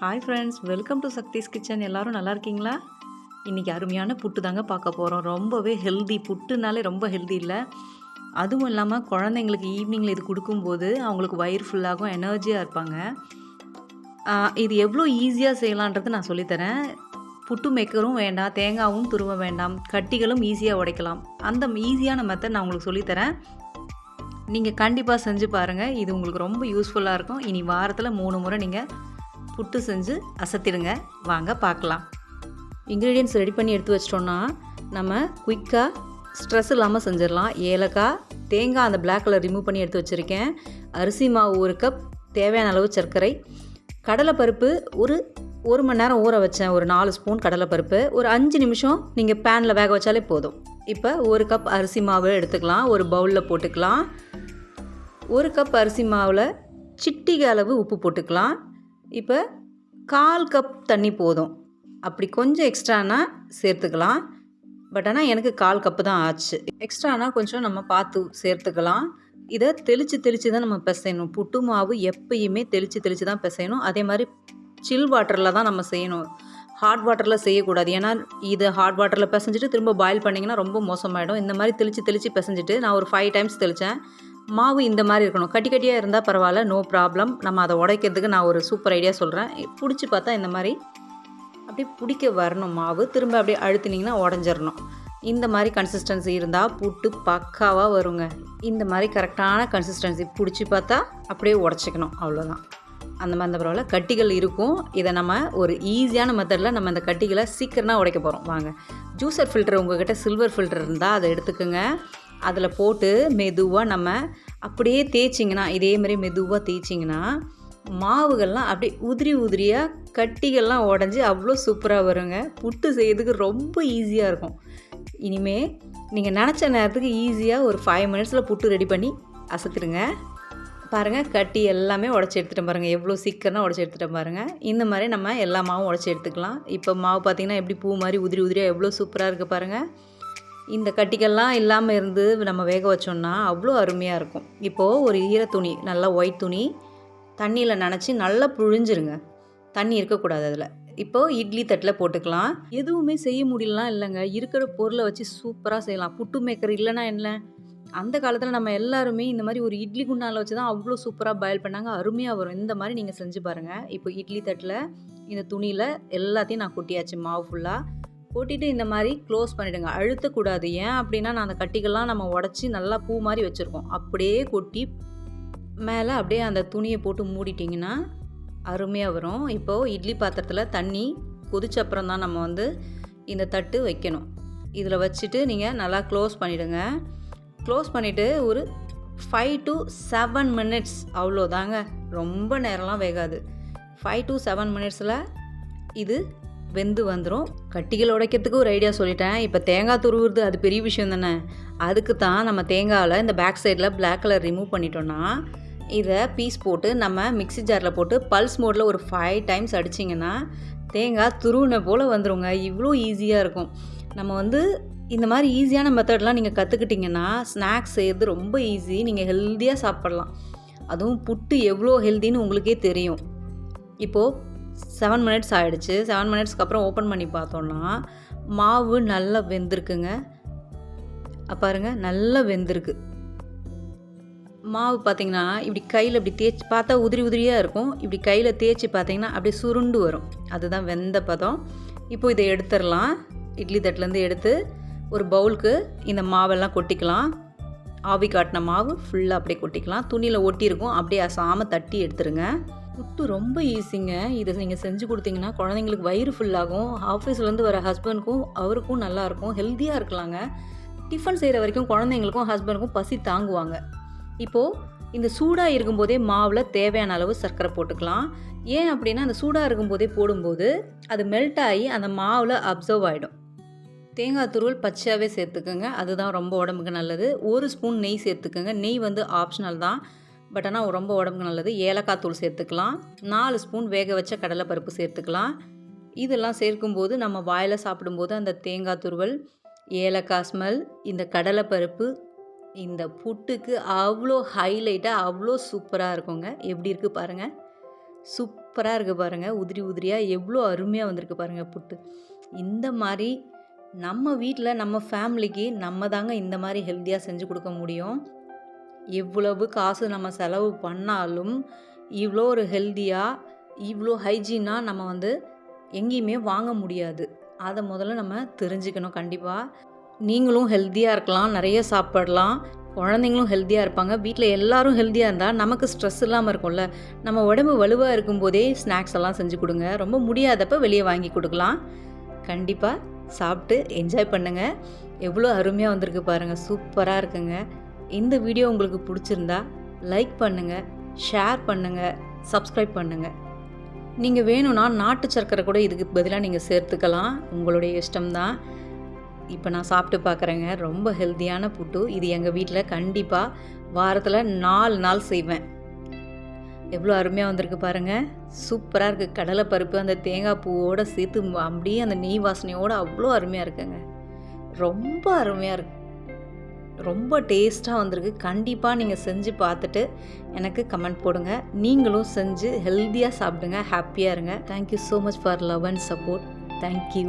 Hi friends welcome to Sakthi's kitchen எல்லோரும் நல்லா இருக்கீங்களா? இன்றைக்கி அருமையான புட்டு தாங்க பார்க்க போகிறோம் ரொம்பவே ஹெல்தி புட்டுனாலே ரொம்ப ஹெல்தி இல்லை. அதுவும் இல்லாமல் குழந்தைங்களுக்கு ஈவினிங்கில் இது கொடுக்கும்போது அவங்களுக்கு வயிறு ஃபுல்லாகும் எனர்ஜியாக இருப்பாங்க. இது எவ்வளோ ஈஸியாக செய்யலான்றது நான் சொல்லித்தரேன். புட்டு மேக்கரும் வேண்டாம் தேங்காவும் துருவ வேண்டாம் கட்டிகளும் ஈஸியாக உடைக்கலாம். அந்த ஈஸியான மெத்தட் நான் உங்களுக்கு சொல்லித்தரேன். நீங்கள் கண்டிப்பாக செஞ்சு பாருங்கள் இது உங்களுக்கு ரொம்ப யூஸ்ஃபுல்லாக இருக்கும். இனி வாரத்தில் மூணு முறை நீங்கள் புட்டு செஞ்சு அசத்திடுங்க. வாங்க பார்க்கலாம். இன்க்ரீடியன்ஸ் ரெடி பண்ணி எடுத்து வச்சிட்டோன்னா நம்ம குயிக்காக ஸ்ட்ரெஸ் இல்லாமல் செஞ்சிடலாம். ஏலக்காய் தேங்காய் அந்த பிளாக் கலர் ரிமூவ் பண்ணி எடுத்து வச்சுருக்கேன். அரிசி மாவு ஒரு கப் தேவையான அளவு சர்க்கரை. கடலைப்பருப்பு ஒரு ஒரு மணி நேரம் ஊற வச்சேன். ஒரு நாலு ஸ்பூன் கடலைப்பருப்பு. ஒரு அஞ்சு நிமிஷம் நீங்கள் பேனில் வேக வச்சாலே போதும். இப்போ ஒரு கப் அரிசி மாவு எடுத்துக்கலாம். ஒரு பவுலில் போட்டுக்கலாம். ஒரு கப் அரிசி மாவில் சிட்டிகை அளவு உப்பு போட்டுக்கலாம். இப்போ கால் கப் தண்ணி போதும். அப்படி கொஞ்சம் எக்ஸ்ட்ரானா சேர்த்துக்கலாம். பட் ஆனால் எனக்கு கால் கப்பு தான் ஆச்சு. எக்ஸ்ட்ரானா கொஞ்சம் நம்ம பார்த்து சேர்த்துக்கலாம். இதை தெளித்து தெளித்து தான் நம்ம பிசையணும். புட்டு மாவு எப்பயுமே தெளித்து தெளித்து தான் பிசையணும். அதே மாதிரி சில் வாட்டரில் தான் நம்ம செய்யணும். ஹாட் வாட்டரில் செய்யக்கூடாது. ஏன்னா இது ஹாட் வாட்டரில் பிசைஞ்சிட்டு திரும்ப பாயில் பண்ணிங்கன்னா ரொம்ப மோசமாயிடும். இந்த மாதிரி தெளித்து தெளித்து பிசைஞ்சிட்டு நான் ஒரு ஃபைவ் டைம்ஸ் தெளித்தேன் மாவு இந்த மாதிரி இருக்கணும். கட்டி கட்டியாக இருந்தால் பரவாயில்ல நோ ப்ராப்ளம் நம்ம அதை உடைக்கிறதுக்கு நான் ஒரு சூப்பர் ஐடியா சொல்கிறேன் பிடிச்சி பார்த்தா இந்த மாதிரி அப்படியே பிடிக்க வரணும் மாவு. திரும்ப அப்படியே அழுத்தினீங்கன்னா உடஞ்சிடணும் இந்த மாதிரி கன்சிஸ்டன்சி இருந்தால் புட்டு பக்காவாக வருங்க. இந்த மாதிரி கரெக்டான கன்சிஸ்டன்சி பிடிச்சி பார்த்தா அப்படியே உடச்சிக்கணும். அவ்வளோதான் அந்த மாதிரி அந்த பரவாயில்ல. கட்டிகள் இருக்கும். இதை நம்ம ஒரு ஈஸியான மெத்தடில் நம்ம இந்த கட்டிகளை சீக்கிரமாக உடைக்க போகிறோம் வாங்க. ஜூஸர் ஃபில்டர் உங்ககிட்ட சில்வர் ஃபில்டர் இருந்தால் அதை எடுத்துக்கோங்க. அதில் போட்டு மெதுவாக நம்ம அப்படியே தேய்ச்சிங்கன்னா இதே மாதிரி மெதுவாக தேய்ச்சிங்கன்னா மாவுகள்லாம் அப்படியே உதிரி உதிரியாக கட்டிகள்லாம் உடஞ்சி அவ்வளோ சூப்பராக வருங்க. புட்டு செய்யறதுக்கு ரொம்ப ஈஸியாக இருக்கும். இனிமே நீங்கள் நினச்ச நேரத்துக்கு ஈஸியாக ஒரு ஃபைவ் மினிட்ஸில் புட்டு ரெடி பண்ணி அசத்துடுங்க. பாருங்கள் கட்டி எல்லாமே உடச்சி எடுத்துகிட்டு பாருங்கள் எவ்வளோ சீக்கிரம் உடச்சி எடுத்துகிட்டு பாருங்கள் இந்த மாதிரி நம்ம எல்லா மாவும் உடச்சி எடுத்துக்கலாம். இப்போ மாவு பார்த்திங்கன்னா எப்படி பூ மாதிரி உதிரி உதிரியாக எவ்வளோ சூப்பராக இருக்குது பாருங்கள் இந்த கட்டிகள்லாம் இல்லாமல் இருந்து நம்ம வேக வச்சோம்னா அவ்வளோ அருமையாக இருக்கும். இப்போது ஒரு ஈர துணி நல்லா ஒயிட் துணி தண்ணியில் நனைச்சி நல்லா புழிஞ்சிருங்க. தண்ணி இருக்கக்கூடாது அதில். இப்போது இட்லி தட்டில் போட்டுக்கலாம். எதுவுமே செய்ய முடியலாம் இல்லைங்க. இருக்கிற பொருளை வச்சு சூப்பராக செய்யலாம். புட்டு மேக்கர் இல்லைன்னா என்ன? அந்த காலத்தில் நம்ம எல்லாருமே இந்த மாதிரி ஒரு இட்லி குண்டானில் வச்சு தான் அவ்வளோ சூப்பராக பாயில் பண்ணாங்க. அருமையாக வரும். இந்த மாதிரி நீங்கள் செஞ்சு பாருங்கள் இப்போ இட்லி தட்டில் இந்த துணியில் எல்லாத்தையும் நான் கொட்டியாச்சு மாவு ஃபுல்லாக கொட்டிட்டு இந்த மாதிரி க்ளோஸ் பண்ணிவிடுங்க அழுத்தக்கூடாது ஏன் அப்படின்னா நான் அந்த கட்டிகள்லாம் நம்ம உடச்சி நல்லா பூ மாதிரி வச்சுருக்கோம். அப்படியே கொட்டி மேலே அப்படியே அந்த துணியை போட்டு மூடிட்டிங்கன்னா அருமையாக வரும். இப்போது இட்லி பாத்திரத்தில் தண்ணி கொதிச்ச அப்புறம் தான் நம்ம வந்து இந்த தட்டு வைக்கணும். இதில் வச்சுட்டு நீங்கள் நல்லா க்ளோஸ் பண்ணிவிடுங்க க்ளோஸ் பண்ணிவிட்டு ஒரு ஃபைவ் டு செவன் மினிட்ஸ் அவ்வளோதாங்க. ரொம்ப நேரம்லாம் வேகாது. ஃபைவ் டு செவன் மினிட்ஸில் இது வெந்து வந்துடும் கட்டிகள் உடைக்கிறதுக்கு ஒரு ஐடியா சொல்லிட்டேன். இப்போ தேங்காய் துருவுறது அது பெரிய விஷயம் தானே. அதுக்கு தான் நம்ம தேங்காயில் இந்த பேக் சைடில் பிளாக் கலர் ரிமூவ் பண்ணிட்டோன்னா இதை பீஸ் போட்டு நம்ம மிக்ஸி ஜாரில் போட்டு பல்ஸ் மோடில் ஒரு ஃபைவ் டைம்ஸ் அடிச்சிங்கன்னா தேங்காய் துருவின போல் வந்துடுங்க இவ்வளோ ஈஸியாக இருக்கும். நம்ம வந்து இந்த மாதிரி ஈஸியான மெத்தட்லாம் நீங்கள் கற்றுக்கிட்டிங்கன்னா ஸ்நாக்ஸ் செய்கிறது ரொம்ப ஈஸி நீங்கள் ஹெல்த்தியாக சாப்பிட்லாம். அதுவும் புட்டு எவ்வளோ ஹெல்த்தின்னு உங்களுக்கே தெரியும். இப்போது செவன் மினிட்ஸ் ஆகிடுச்சு செவன் மினிட்ஸ்க்கு அப்புறம் ஓப்பன் பண்ணி பார்த்தோன்னா மாவு நல்லா வெந்திருக்குங்க. பாருங்கள் பாருங்க நல்லா வெந்திருக்கு. மாவு பார்த்தீங்கன்னா இப்படி கையில் இப்படி தேய்ச்சி பார்த்தா உதிரி உதிரியாக இருக்கும். இப்படி கையில் தேய்ச்சி பார்த்தீங்கன்னா அப்படியே சுருண்டு வரும். அதுதான் வெந்த பதம். இப்போ இதை எடுத்துடலாம். இட்லி தட்டிலேருந்து எடுத்து ஒரு பவுலுக்கு இந்த மாவெல்லாம் கொட்டிக்கலாம். ஆவி காட்டின மாவு ஃபுல்லாக அப்படியே கொட்டிக்கலாம். துணியில் ஒட்டியிருக்கும். அப்படியே அசாமல் தட்டி எடுத்துருங்க. புட்டு ரொம்ப ஈஸிங்க இதை நீங்கள் செஞ்சு கொடுத்தீங்கன்னா குழந்தைங்களுக்கு வயிறு ஃபுல்லாகும் ஆஃபீஸ்லேருந்து வர ஹஸ்பண்டுக்கும் அவருக்கும் நல்லாயிருக்கும் ஹெல்த்தியாக இருக்கலாங்க. டிஃபன் செய்கிற வரைக்கும் குழந்தைங்களுக்கும் ஹஸ்பண்டுக்கும் பசி தாங்குவாங்க. இப்போது இந்த சூடாக இருக்கும்போதே மாவில் தேவையான அளவு சர்க்கரை போட்டுக்கலாம். ஏன் அப்படின்னா அந்த சூடாக இருக்கும்போதே போடும்போது அது மெல்ட் ஆகி அந்த மாவில் அப்சர்வ் ஆகிடும் தேங்காய் துருவல் பச்சையாகவே சேர்த்துக்கோங்க. அதுதான் ரொம்ப உடம்புக்கு நல்லது. ஒரு ஸ்பூன் நெய் சேர்த்துக்கோங்க. நெய் வந்து ஆப்ஷனல் தான். பட் ஆனால் ரொம்ப உடம்புக்கு நல்லது. ஏலக்காய் தூள் சேர்த்துக்கலாம். நாலு ஸ்பூன் வேக வச்ச கடலைப்பருப்பு சேர்த்துக்கலாம். இதெல்லாம் சேர்க்கும்போது நம்ம வாயில் சாப்பிடும்போது அந்த தேங்காய் துருவல் ஏலக்காய் ஸ்மெல் இந்த கடலைப்பருப்பு இந்த புட்டுக்கு அவ்வளோ ஹைலைட்டாக அவ்வளோ சூப்பராக இருக்குங்க. எப்படி இருக்குது பாருங்கள் சூப்பராக இருக்குது பாருங்கள் உதிரி உதிரியாக எவ்வளோ அருமையாக வந்திருக்கு பாருங்கள் புட்டு. இந்த மாதிரி நம்ம வீட்டில் நம்ம ஃபேமிலிக்கு நம்ம தாங்க இந்த மாதிரி ஹெல்த்தியாக செஞ்சு கொடுக்க முடியும். எவ்வளவு காசு நம்ம செலவு பண்ணாலும் இவ்வளோ ஒரு ஹெல்த்தியாக இவ்வளோ ஹைஜீனாக நம்ம வந்து எங்கேயுமே வாங்க முடியாது. அதை முதல்ல நம்ம தெரிஞ்சுக்கணும் கண்டிப்பாக நீங்களும் ஹெல்த்தியாக இருக்கலாம் நிறைய சாப்பிடலாம். குழந்தைங்களும் ஹெல்த்தியாக இருப்பாங்க. வீட்டில் எல்லாரும் ஹெல்த்தியாக இருந்தால் நமக்கு ஸ்ட்ரெஸ் இல்லாமல் இருக்கும்ல. நம்ம உடம்பு வலுவாக இருக்கும்போதே ஸ்நாக்ஸ் எல்லாம் செஞ்சு கொடுங்க. ரொம்ப முடியாதப்ப வெளியே வாங்கி கொடுக்கலாம். கண்டிப்பாக சாப்பிட்டு என்ஜாய் பண்ணுங்கள் எவ்வளோ அருமையாக வந்திருக்கு பாருங்கள் சூப்பராக இருக்குங்க. இந்த வீடியோ உங்களுக்கு பிடிச்சிருந்தா லைக் பண்ணுங்கள் ஷேர் பண்ணுங்கள் சப்ஸ்கிரைப் பண்ணுங்கள் நீங்கள் வேணும்னா நாட்டு சர்க்கரை கூட இதுக்கு பதிலாக நீங்கள் சேர்த்துக்கலாம். உங்களுடைய இஷ்டம்தான் இப்போ நான் சாப்பிட்டு பார்க்குறேங்க ரொம்ப ஹெல்த்தியான புட்டு இது எங்கள் வீட்டில் கண்டிப்பாக வாரத்தில் நாலு நாள் செய்வேன். எவ்வளோ அருமையாக வந்திருக்கு பாருங்கள் சூப்பராக இருக்குது கடலை பருப்பு அந்த தேங்காய் பூவோடு சேர்த்து அப்படியே அந்த நெய் வாசனையோடு அவ்வளோ அருமையாக இருக்குங்க. ரொம்ப அருமையாக இருக்குது ரொம்ப டேஸ்ட்டாக வந்திருக்கு. கண்டிப்பாக நீங்கள் செஞ்சு பார்த்துட்டு எனக்கு கமெண்ட் போடுங்க. நீங்களும் செஞ்சு ஹெல்த்தியாக சாப்பிடுங்க ஹாப்பியாக இருங்க. Thank you so much for love and support thank you